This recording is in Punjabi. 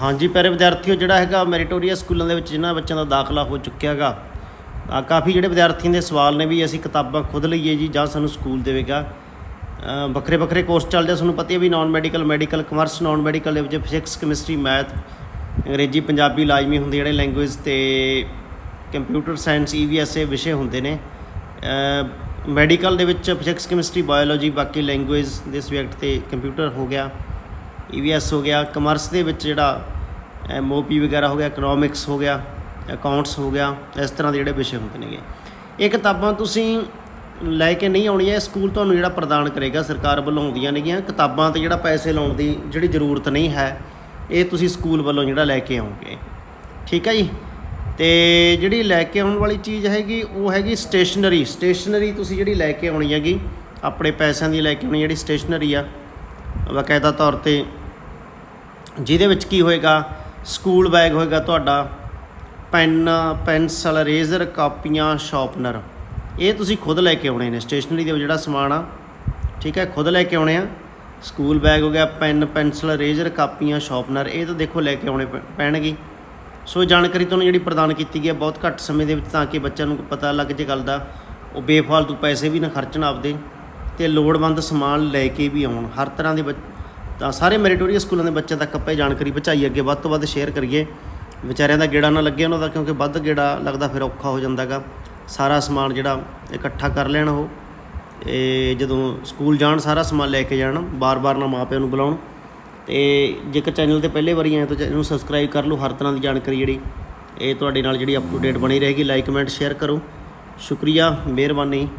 ਹਾਂਜੀ ਪਿਆਰੇ ਵਿਦਿਆਰਥੀਓ ਜਿਹੜਾ ਹੈਗਾ ਮੈਰੀਟੋਰੀਅਸ ਸਕੂਲਾਂ ਦੇ ਵਿੱਚ ਜਿਨ੍ਹਾਂ ਬੱਚਿਆਂ ਦਾ ਦਾਖਲਾ ਹੋ ਚੁੱਕਿਆ ਹੈਗਾ ਕਾਫੀ ਜਿਹੜੇ ਵਿਦਿਆਰਥੀਆਂ ਦੇ ਸਵਾਲ ਨੇ ਵੀ ਅਸੀਂ ਕਿਤਾਬਾਂ ਖੁਦ ਲਈਏ ਜੀ ਜਾਂ ਸਾਨੂੰ ਸਕੂਲ ਦੇਵੇਗਾ। ਵੱਖਰੇ ਵੱਖਰੇ ਕੋਰਸ ਚੱਲਦੇ ਆ, ਤੁਹਾਨੂੰ ਪਤਾ ਹੀ ਹੈ ਵੀ non medical medical commerce non medical ਦੇ ਵਿੱਚ ਫਿਜ਼ਿਕਸ ਕੈਮਿਸਟਰੀ ਮੈਥ ਅੰਗਰੇਜ਼ੀ ਪੰਜਾਬੀ ਲਾਜ਼ਮੀ ਹੁੰਦੇ ਜਿਹੜੇ ਲੈਂਗੁਏਜ ਤੇ ਕੰਪਿਊਟਰ ਸਾਇੰਸ ਈਵੀਐਸ ਇਹ ਵਿਸ਼ੇ ਹੁੰਦੇ ਨੇ। ਮੈਡੀਕਲ ਦੇ ਵਿੱਚ ਫਿਜ਼ਿਕਸ ਕੈਮਿਸਟਰੀ ਬਾਇਓਲੋਜੀ ਬਾਕੀ ਲੈਂਗੁਏਜ ਦੇ ਸਬਜੈਕਟ ਤੇ ਕੰਪਿਊਟਰ ਹੋ ਗਿਆ। ਈਵੀਐਸ ਹੋ ਗਿਆ ਕਮਰਸ ਦੇ ਵਿੱਚ ਜਿਹੜਾ ਐਮਓਪੀ ਵਗੈਰਾ ਹੋ ਗਿਆ ਇਕਨੋਮਿਕਸ ਹੋ ਗਿਆ ਅਕਾਊਂਟਸ ਹੋ ਗਿਆ, ਇਸ ਤਰ੍ਹਾਂ ਦੇ ਜਿਹੜੇ ਵਿਸ਼ੇ ਹੁੰਦੇ ਨੇਗੇ। ਇਹ ਕਿਤਾਬਾਂ ਤੁਸੀਂ ਲੈ ਕੇ ਨਹੀਂ ਆਉਣੀਆਂ, ਇਹ ਸਕੂਲ ਤੁਹਾਨੂੰ ਜਿਹੜਾ ਪ੍ਰਦਾਨ ਕਰੇਗਾ, ਸਰਕਾਰ ਵੱਲੋਂ ਆਉਂਦੀਆਂ ਨੇਗੀਆਂ। ਕਿਤਾਬਾਂ ਤੇ ਜਿਹੜਾ ਪੈਸੇ ਲਾਉਣ ਦੀ ਜਿਹੜੀ ਜ਼ਰੂਰਤ ਨਹੀਂ ਹੈ, ਇਹ ਤੁਸੀਂ ਸਕੂਲ ਵੱਲੋਂ ਜਿਹੜਾ ਲੈ ਕੇ ਆਉਂਗੇ ਠੀਕ ਹੈ ਜੀ? ਤੇ ਜਿਹੜੀ ਲੈ ਕੇ ਆਉਣ ਵਾਲੀ ਚੀਜ਼ ਹੈਗੀ, ਉਹ ਹੈਗੀ ਸਟੇਸ਼ਨਰੀ ਸਟੇਸ਼ਨਰੀ ਤੁਸੀਂ ਜਿਹੜੀ ਲੈ ਕੇ ਆਉਣੀ ਹੈਗੀ, ਆਪਣੇ ਪੈਸਿਆਂ ਦੀ ਲੈ ਕੇ ਆਉਣੀ ਜਿਹੜੀ ਸਟੇਸ਼ਨਰੀ ਆ ਬਕਾਇਦਾ ਤੌਰ ਤੇ ਜਿਹਦੇ ਵਿੱਚ ਕੀ ਹੋਏਗਾ, ਸਕੂਲ ਬੈਗ ਹੋਏਗਾ ਤੁਹਾਡਾ, ਪੈਨ, ਪੈਨਸਲ, ਰੇਜ਼ਰ, ਕਾਪੀਆਂ, ਸ਼ਾਰਪਨਰ। ਇਹ ਤੁਸੀਂ ਖੁਦ ਲੈ ਕੇ ਆਉਣੇ ਨੇ, ਸਟੇਸ਼ਨਰੀ ਦੇ ਜਿਹੜਾ ਸਮਾਨ ਆ, ਠੀਕ ਹੈ, ਖੁਦ ਲੈ ਕੇ ਆਉਣੇ ਆ। ਸਕੂਲ ਬੈਗ ਹੋ ਗਿਆ, ਪੈਨ, ਪੈਨਸਲ, ਰੇਜ਼ਰ, ਕਾਪੀਆਂ, ਸ਼ਾਰਪਨਰ, ਇਹ ਤਾਂ ਦੇਖੋ ਲੈ ਕੇ ਆਉਣੇ ਪੈ- ਪੈਣਗੇ। ਸੋ ਇਹ ਜਾਣਕਾਰੀ ਤੁਹਾਨੂੰ ਜਿਹੜੀ ਪ੍ਰਦਾਨ ਕੀਤੀ ਗਈ ਹੈ ਬਹੁਤ ਘੱਟ ਸਮੇਂ ਦੇ ਵਿੱਚ ਤਾਂ ਕਿ ਬੱਚਿਆਂ ਨੂੰ ਪਤਾ ਲੱਗ ਜੇ ਗੱਲ ਦਾ, ਉਹ ਬੇਫਾਲਤੂ ਪੈਸੇ ਵੀ ਨਾ ਖਰਚਣ ਆਪਦੇ। ਤੇ ਲੋੜਵੰਦ ਸਮਾਨ ਲੈ ਕੇ ਵੀ ਆਉਣ। ਹਰ ਤਰ੍ਹਾਂ ਦੇ ਬੱਚ- ਤਾਂ ਸਾਰੇ ਮੈਰੀਟੋਰੀਅਸ ਸਕੂਲਾਂ ਦੇ ਬੱਚਿਆਂ ਤੱਕ ਆਪਾਂ ਇਹ ਜਾਣਕਾਰੀ ਪਹੁੰਚਾਈ ਅੱਗੇ। ਵੱਧ ਤੋਂ ਵੱਧ ਸ਼ੇਅਰ ਕਰੀਏ। ਵਿਚਾਰਿਆਂ ਦਾ ਗੇੜਾ ਨਾ ਲੱਗੇ ਉਹਨਾਂ ਦਾ, ਕਿਉਂਕਿ ਵੱਧ ਗੇੜਾ ਲੱਗਦਾ ਫਿਰ ਔਖਾ ਹੋ ਜਾਂਦਾਗਾ ਸਾਰਾ ਸਮਾਨ ਜਿਹੜਾ ਇਕੱਠਾ ਕਰ ਲੈਣ ਉਹ। ਇਹ ਜਦੋਂ ਸਕੂਲ ਜਾਣ, ਸਾਰਾ ਸਮਾਨ ਲੈ ਕੇ ਜਾਣ, ਬਾਰ-ਬਾਰ ਨਾ ਮਾਪਿਆਂ ਨੂੰ ਬੁਲਾਉਣ। ਤੇ ਜੇਕਰ ਚੈਨਲ ਤੇ ਪਹਿਲੇ ਵਾਰੀ ਆਏ ਤਾਂ ਚੈਨਲ ਨੂੰ ਸਬਸਕ੍ਰਾਈਬ ਕਰ ਲਓ, ਹਰ ਤਰ੍ਹਾਂ ਦੀ ਜਾਣਕਾਰੀ ਜਿਹੜੀ ਇਹ ਤੁਹਾਡੇ ਨਾਲ ਜਿਹੜੀ ਅਪ ਟੂ ਡੇਟ ਬਣੀ ਰਹੇਗੀ। ਲਾਈਕ ਕਮੈਂਟ ਸ਼ੇਅਰ ਕਰੋ। ਸ਼ੁਕਰੀਆ, ਮਿਹਰਬਾਨੀ।